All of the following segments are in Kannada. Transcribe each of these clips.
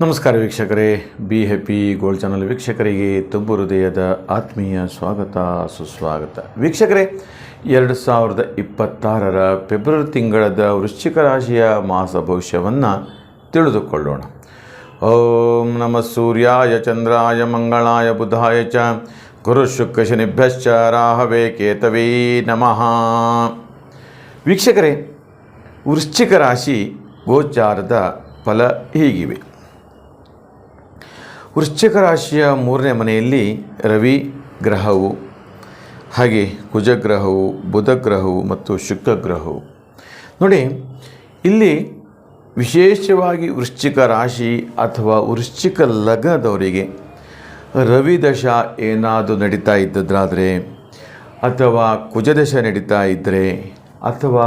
ನಮಸ್ಕಾರ ವೀಕ್ಷಕರೇ, ಬಿ ಹೆಪಿ ಗೋಲ್ಡ್ ಚಾನಲ್ ವೀಕ್ಷಕರಿಗೆ ತುಂಬು ಹೃದಯದ ಆತ್ಮೀಯ ಸ್ವಾಗತ, ಸುಸ್ವಾಗತ. ವೀಕ್ಷಕರೇ, ಎರಡು ಸಾವಿರದ ಇಪ್ಪತ್ತಾರರ ಫೆಬ್ರವರಿ ತಿಂಗಳದ ವೃಶ್ಚಿಕ ರಾಶಿಯ ಮಾಸ ಭವಿಷ್ಯವನ್ನು ತಿಳಿದುಕೊಳ್ಳೋಣ. ಓಂ ನಮ ಸೂರ್ಯಾಯ, ಚಂದ್ರಾಯ, ಮಂಗಳಾಯ, ಬುಧಾಯ ಚ, ಗುರು ಶುಕ್ರ ಶನಿಭ್ಯಶ್ಚ, ರಾಹವೇ, ಕೇತವೇ ನಮಃ. ವೀಕ್ಷಕರೇ, ವೃಶ್ಚಿಕ ರಾಶಿ ಗೋಚಾರದ ಫಲ ಹೀಗಿವೆ. ವೃಶ್ಚಿಕ ರಾಶಿಯ ಮೂರನೇ ಮನೆಯಲ್ಲಿ ರವಿ ಗ್ರಹವು, ಹಾಗೆ ಕುಜಗ್ರಹವು, ಬುಧಗ್ರಹವು ಮತ್ತು ಶುಕ್ರಗ್ರಹವು. ನೋಡಿ, ಇಲ್ಲಿ ವಿಶೇಷವಾಗಿ ವೃಶ್ಚಿಕ ರಾಶಿ ಅಥವಾ ವೃಶ್ಚಿಕ ಲಗ್ನದವರಿಗೆ ರವಿ ದಶ ಏನಾದರೂ ನಡೀತಾ ಇದ್ದದ್ರಾದರೆ, ಅಥವಾ ಕುಜದಶ ನಡೀತಾ ಇದ್ದರೆ ಅಥವಾ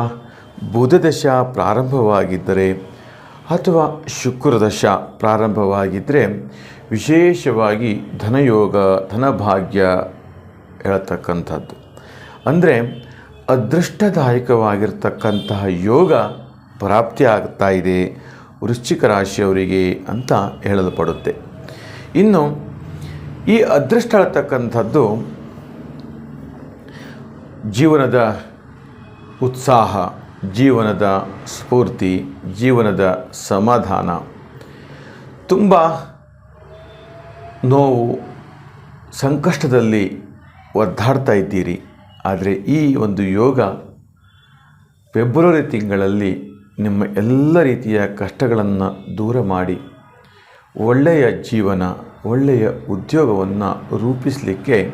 ಬುಧದಶ ಪ್ರಾರಂಭವಾಗಿದ್ದರೆ ಅಥವಾ ಶುಕ್ರದಶ ಪ್ರಾರಂಭವಾಗಿದ್ದರೆ ವಿಶೇಷವಾಗಿ ಧನಯೋಗ, ಧನಭಾಗ್ಯ ಹೇಳ್ತಕ್ಕಂಥದ್ದು. ಅಂದರೆ ಅದೃಷ್ಟದಾಯಕವಾಗಿರ್ತಕ್ಕಂತಹ ಯೋಗ ಪ್ರಾಪ್ತಿ ಆಗ್ತಾ ಇದೆ, ವೃಶ್ಚಿಕ ರಾಶಿಯವರಿಗೆ ಅಂತ ಹೇಳಲ್ಪಡುತ್ತೆ. ಇನ್ನು ಈ ಅದೃಷ್ಟ ಹೇಳ್ತಕ್ಕಂಥದ್ದು ಜೀವನದ ಉತ್ಸಾಹ ಜೀವನದ ಸ್ಫೂರ್ತಿ, ಜೀವನದ ಸಮಾಧಾನ. ತುಂಬ ನೋವು ಸಂಕಷ್ಟದಲ್ಲಿ ಒದ್ದಾಡ್ತಾ ಇದ್ದೀರಿ. ಆದರೆ ಈ ಒಂದು ಯೋಗ ಫೆಬ್ರವರಿ ತಿಂಗಳಲ್ಲಿ ನಿಮ್ಮ ಎಲ್ಲ ರೀತಿಯ ಕಷ್ಟಗಳನ್ನು ದೂರ ಮಾಡಿ ಒಳ್ಳೆಯ ಜೀವನ, ಒಳ್ಳೆಯ ಉದ್ಯೋಗವನ್ನು ರೂಪಿಸಲಿಕ್ಕೆ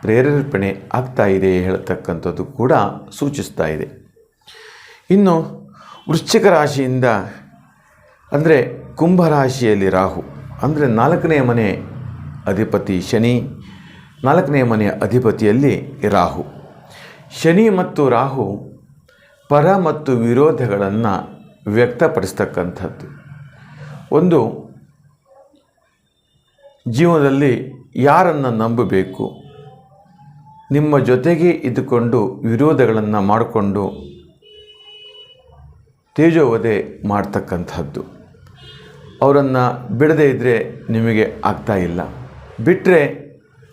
ಪ್ರೇರೇಪಣೆ ಆಗ್ತಾ ಇದೆ ಹೇಳ್ತಕ್ಕಂಥದ್ದು ಕೂಡ ಸೂಚಿಸ್ತಾ ಇದೆ. ಇನ್ನು ವೃಶ್ಚಿಕ ರಾಶಿಯಿಂದ ಅಂದರೆ ಕುಂಭರಾಶಿಯಲ್ಲಿ ರಾಹು, ಅಂದರೆ ನಾಲ್ಕನೇ ಮನೆ ಅಧಿಪತಿ ಶನಿ, ನಾಲ್ಕನೇ ಮನೆಯ ಅಧಿಪತಿಯಲ್ಲಿ ರಾಹು. ಶನಿ ಮತ್ತು ರಾಹು ಪರ ಮತ್ತು ವಿರೋಧಗಳನ್ನು ವ್ಯಕ್ತಪಡಿಸ್ತಕ್ಕಂಥದ್ದು. ಒಂದು, ಜೀವನದಲ್ಲಿ ಯಾರನ್ನು ನಂಬಬೇಕು? ನಿಮ್ಮ ಜೊತೆಗೆ ಇದ್ದುಕೊಂಡು ವಿರೋಧಗಳನ್ನು ಮಾಡಿಕೊಂಡು ತೇಜೋವಧೆ ಮಾಡ್ತಕ್ಕಂಥದ್ದು. ಅವರನ್ನು ಬಿಡದೇ ಇದ್ದರೆ ನಿಮಗೆ ಆಗ್ತಾ ಇಲ್ಲ. ಬಿಟ್ಟರೆ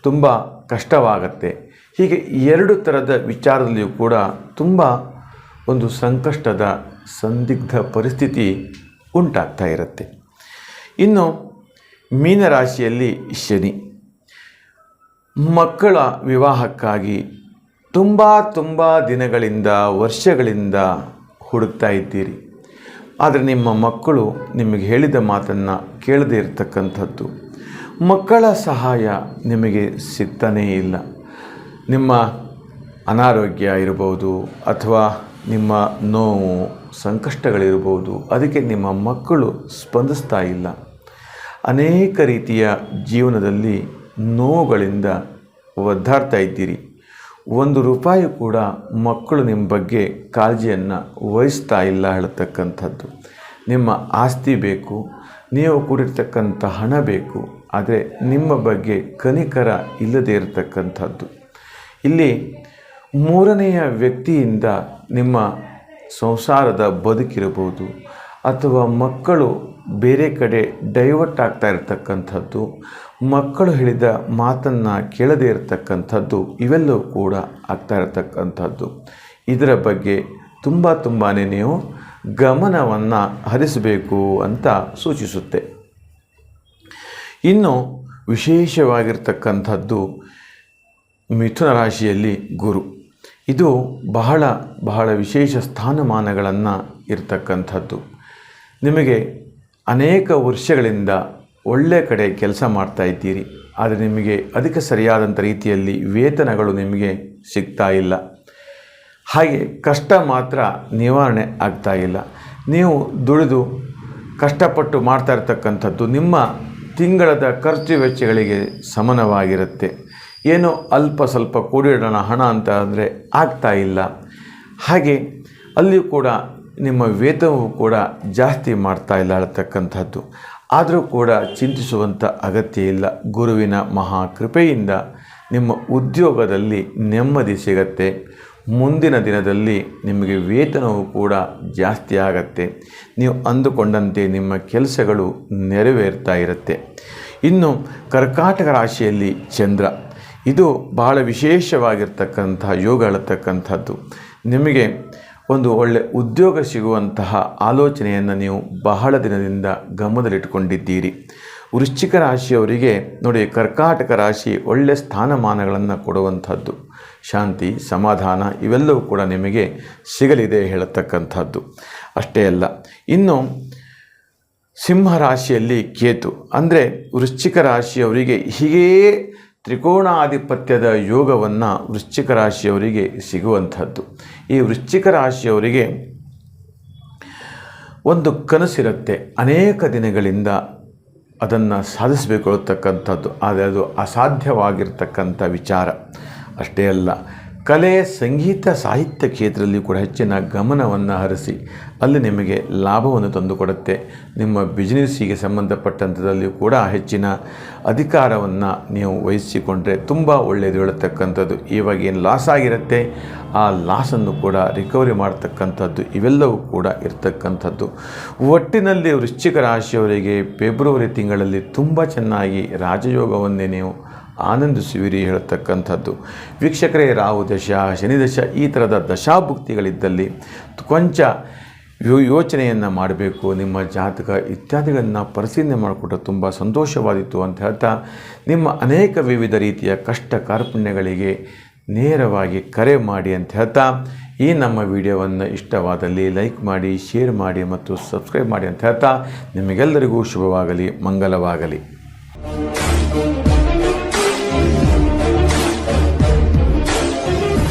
ತುಂಬ ಕಷ್ಟವಾಗತ್ತೆ. ಹೀಗೆ ಎರಡು ಥರದ ವಿಚಾರದಲ್ಲಿಯೂ ಕೂಡ ತುಂಬ ಒಂದು ಸಂಕಷ್ಟದ ಸಂದಿಗ್ಧ ಪರಿಸ್ಥಿತಿ ಉಂಟಾಗ್ತಾ ಇರುತ್ತೆ. ಇನ್ನು ಮೀನರಾಶಿಯಲ್ಲಿ ಶನಿ. ಮಕ್ಕಳ ವಿವಾಹಕ್ಕಾಗಿ ತುಂಬ ತುಂಬ ದಿನಗಳಿಂದ, ವರ್ಷಗಳಿಂದ ಹುಡುಕ್ತಾ ಇದ್ದೀರಿ. ಆದರೆ ನಿಮ್ಮ ಮಕ್ಕಳು ನಿಮಗೆ ಹೇಳಿದ ಮಾತನ್ನು ಕೇಳದೇ ಇರತಕ್ಕಂಥದ್ದು. ಮಕ್ಕಳ ಸಹಾಯ ನಿಮಗೆ ಸಿಗ್ತಾನೇ ಇಲ್ಲ. ನಿಮ್ಮ ಅನಾರೋಗ್ಯ ಇರಬಹುದು ಅಥವಾ ನಿಮ್ಮ ನೋವು ಸಂಕಷ್ಟಗಳಿರ್ಬೋದು ಅದಕ್ಕೆ ನಿಮ್ಮ ಮಕ್ಕಳು ಸ್ಪಂದಿಸ್ತಾ ಇಲ್ಲ. ಅನೇಕ ರೀತಿಯ ಜೀವನದಲ್ಲಿ ನೋವುಗಳಿಂದ ಒದ್ದಾಡ್ತಾ ಇದ್ದೀರಿ. ಒಂದು ರೂಪಾಯಿ ಕೂಡ ಮಕ್ಕಳು ನಿಮ್ಮ ಬಗ್ಗೆ ಕಾಳಜಿಯನ್ನು ವಹಿಸ್ತಾ ಇಲ್ಲ ಹೇಳ್ತಕ್ಕಂಥದ್ದು. ನಿಮ್ಮ ಆಸ್ತಿ ಬೇಕು, ನೀವು ಕೂಡಿರ್ತಕ್ಕಂಥ ಹಣ ಬೇಕು, ಆದರೆ ನಿಮ್ಮ ಬಗ್ಗೆ ಕನಿಕರ ಇಲ್ಲದೇ ಇರತಕ್ಕಂಥದ್ದು. ಇಲ್ಲಿ ಮೂರನೆಯ ವ್ಯಕ್ತಿಯಿಂದ ನಿಮ್ಮ ಸಂಸಾರದ ಬದುಕಿರಬಹುದು ಅಥವಾ ಮಕ್ಕಳು ಬೇರೆ ಕಡೆ ಡೈವರ್ಟ್ ಆಗ್ತಾ ಇರತಕ್ಕಂಥದ್ದು, ಮಕ್ಕಳು ಹೇಳಿದ ಮಾತನ್ನು ಕೇಳದೇ ಇರತಕ್ಕಂಥದ್ದು ಇವೆಲ್ಲವೂ ಕೂಡ ಆಗ್ತಾ ಇರತಕ್ಕಂಥದ್ದು. ಇದರ ಬಗ್ಗೆ ತುಂಬ ತುಂಬಾ ನೀವು ಗಮನವನ್ನು ಹರಿಸಬೇಕು ಅಂತ ಸೂಚಿಸುತ್ತೆ. ಇನ್ನು ವಿಶೇಷವಾಗಿರ್ತಕ್ಕಂಥದ್ದು ಮಿಥುನ ರಾಶಿಯಲ್ಲಿ ಗುರು. ಇದು ಬಹಳ ಬಹಳ ವಿಶೇಷ ಸ್ಥಾನಮಾನಗಳನ್ನು ಇರತಕ್ಕಂಥದ್ದು. ನಿಮಗೆ ಅನೇಕ ವರ್ಷಗಳಿಂದ ಒಳ್ಳೆಯ ಕಡೆ ಕೆಲಸ ಮಾಡ್ತಾ ಇದ್ದೀರಿ. ಆದರೆ ನಿಮಗೆ ಅದಕ್ಕೆ ಸರಿಯಾದಂಥ ರೀತಿಯಲ್ಲಿ ವೇತನಗಳು ನಿಮಗೆ ಸಿಗ್ತಾ ಇಲ್ಲ. ಹಾಗೆ ಕಷ್ಟ ಮಾತ್ರ ನಿವಾರಣೆ ಆಗ್ತಾ ಇಲ್ಲ. ನೀವು ದುಡಿದು ಕಷ್ಟಪಟ್ಟು ಮಾಡ್ತಾ ಇರ್ತಕ್ಕಂಥದ್ದು ನಿಮ್ಮ ತಿಂಗಳದ ಖರ್ಚು ವೆಚ್ಚಗಳಿಗೆ ಸಮನವಾಗಿರುತ್ತೆ ಏನೋ ಅಲ್ಪ ಸ್ವಲ್ಪ ಕೂಡಿಡೋಣ, ಹಣ ಅಂತ ಅಂದರೆ ಆಗ್ತಾ ಇಲ್ಲ. ಹಾಗೆ ಅಲ್ಲಿಯೂ ಕೂಡ ನಿಮ್ಮ ವೇತನವೂ ಕೂಡ ಜಾಸ್ತಿ ಮಾಡ್ತಾ ಇಲ್ಲ ಹೇಳ್ತಕ್ಕಂಥದ್ದು ಆದರೂ ಕೂಡ ಚಿಂತಿಸುವಂಥ ಅಗತ್ಯ ಇಲ್ಲ. ಗುರುವಿನ ಮಹಾ ಕೃಪೆಯಿಂದ ನಿಮ್ಮ ಉದ್ಯೋಗದಲ್ಲಿ ನೆಮ್ಮದಿ ಸಿಗತ್ತೆ. ಮುಂದಿನ ದಿನದಲ್ಲಿ ನಿಮಗೆ ವೇತನವು ಕೂಡ ಜಾಸ್ತಿ ಆಗತ್ತೆ. ನೀವು ಅಂದುಕೊಂಡಂತೆ ನಿಮ್ಮ ಕೆಲಸಗಳು ನೆರವೇರ್ತಾ ಇರುತ್ತೆ. ಇನ್ನು ಕರ್ಕಾಟಕ ರಾಶಿಯಲ್ಲಿ ಚಂದ್ರ. ಇದು ಬಹಳ ವಿಶೇಷವಾಗಿರ್ತಕ್ಕಂಥ ಯೋಗ ಅಳತಕ್ಕಂಥದ್ದು ನಿಮಗೆ ಒಂದು ಒಳ್ಳೆ ಉದ್ಯೋಗ ಸಿಗುವಂತಹ ಆಲೋಚನೆಯನ್ನು ನೀವು ಬಹಳ ದಿನದಿಂದ ಗಮನದಲ್ಲಿಟ್ಟುಕೊಂಡಿದ್ದೀರಿ. ವೃಶ್ಚಿಕ ರಾಶಿಯವರಿಗೆ ನೋಡಿ, ಕರ್ಕಾಟಕ ರಾಶಿ ಒಳ್ಳೆಯ ಸ್ಥಾನಮಾನಗಳನ್ನು ಕೊಡುವಂಥದ್ದು. ಶಾಂತಿ, ಸಮಾಧಾನ ಇವೆಲ್ಲವೂ ಕೂಡ ನಿಮಗೆ ಸಿಗಲಿದೆ ಹೇಳತಕ್ಕಂಥದ್ದು. ಅಷ್ಟೇ ಅಲ್ಲ, ಇನ್ನು ಸಿಂಹ ರಾಶಿಯಲ್ಲಿ ಕೇತು. ಅಂದರೆ ವೃಶ್ಚಿಕ ರಾಶಿಯವರಿಗೆ ಹೀಗೇ ತ್ರಿಕೋಣಾಧಿಪತ್ಯದ ಯೋಗವನ್ನು ವೃಶ್ಚಿಕ ರಾಶಿಯವರಿಗೆ ಸಿಗುವಂಥದ್ದು. ಈ ವೃಶ್ಚಿಕ ರಾಶಿಯವರಿಗೆ ಒಂದು ಕನಸಿರುತ್ತೆ ಅನೇಕ ದಿನಗಳಿಂದ ಅದನ್ನು ಸಾಧಿಸಬೇಕು ಅನ್ನತಕ್ಕಂಥದ್ದು. ಆದರೆ ಅದು ಅಸಾಧ್ಯವಾಗಿರ್ತಕ್ಕಂಥ ವಿಚಾರ. ಅಷ್ಟೇ ಅಲ್ಲ. ಕಲೆ ಸಂಗೀತ ಸಾಹಿತ್ಯ ಕ್ಷೇತ್ರದಲ್ಲಿ ಕೂಡ ಹೆಚ್ಚಿನ ಗಮನವನ್ನು ಹರಿಸಿ ಅಲ್ಲಿ ನಿಮಗೆ ಲಾಭವನ್ನು ತಂದುಕೊಡುತ್ತೆ ನಿಮ್ಮ ಬಿಸ್ನೆಸ್ಸಿಗೆ ಸಂಬಂಧಪಟ್ಟಂಥದ್ದಲ್ಲಿಯೂ ಕೂಡ ಹೆಚ್ಚಿನ ಅಧಿಕಾರವನ್ನು ನೀವು ವಹಿಸಿಕೊಂಡ್ರೆ ತುಂಬ ಒಳ್ಳೆಯದು ಹೇಳತಕ್ಕಂಥದ್ದು. ಇವಾಗ ಏನು ಲಾಸ್ ಆಗಿರುತ್ತೆ, ಆ ಲಾಸನ್ನು ಕೂಡ ರಿಕವರಿ ಮಾಡ್ತಕ್ಕಂಥದ್ದು ಇವೆಲ್ಲವೂ ಕೂಡ ಇರತಕ್ಕಂಥದ್ದು. ಒಟ್ಟಿನಲ್ಲಿ ವೃಶ್ಚಿಕ ರಾಶಿಯವರಿಗೆ ಫೆಬ್ರವರಿ ತಿಂಗಳಲ್ಲಿ ತುಂಬ ಚೆನ್ನಾಗಿ ರಾಜಯೋಗವನ್ನೇ ನೀವು ಆನಂದಿಸುವಿರಿ ಹೇಳತಕ್ಕಂಥದ್ದು. ವೀಕ್ಷಕರೇ, ರಾಹು ದಶ, ಶನಿ ದಶ, ಈ ಥರದ ದಶಾಭುಕ್ತಿಗಳಿದ್ದಲ್ಲಿ ಕೊಂಚ ಯೋಚನೆಯನ್ನು ಮಾಡಬೇಕು, ನಿಮ್ಮ ಜಾತಕ ಇತ್ಯಾದಿಗಳನ್ನು ಪರಿಶೀಲನೆ ಮಾಡಿಕೊಟ್ಟು ತುಂಬ ಸಂತೋಷವಾದಿತ್ತು ಅಂತ ಹೇಳ್ತಾ, ನಿಮ್ಮ ಅನೇಕ ವಿವಿಧ ರೀತಿಯ ಕಷ್ಟ ಕಾರ್ಪಣ್ಯಗಳಿಗೆ ನೇರವಾಗಿ ಕರೆ ಮಾಡಿ ಅಂತ ಹೇಳ್ತಾ, ಈ ನಮ್ಮ ವಿಡಿಯೋವನ್ನು ಇಷ್ಟವಾದಲ್ಲಿ ಲೈಕ್ ಮಾಡಿ, ಶೇರ್ ಮಾಡಿ ಮತ್ತು ಸಬ್ಸ್ಕ್ರೈಬ್ ಮಾಡಿ ಅಂತ ಹೇಳ್ತಾ, ನಿಮಗೆಲ್ಲರಿಗೂ ಶುಭವಾಗಲಿ, ಮಂಗಲವಾಗಲಿ.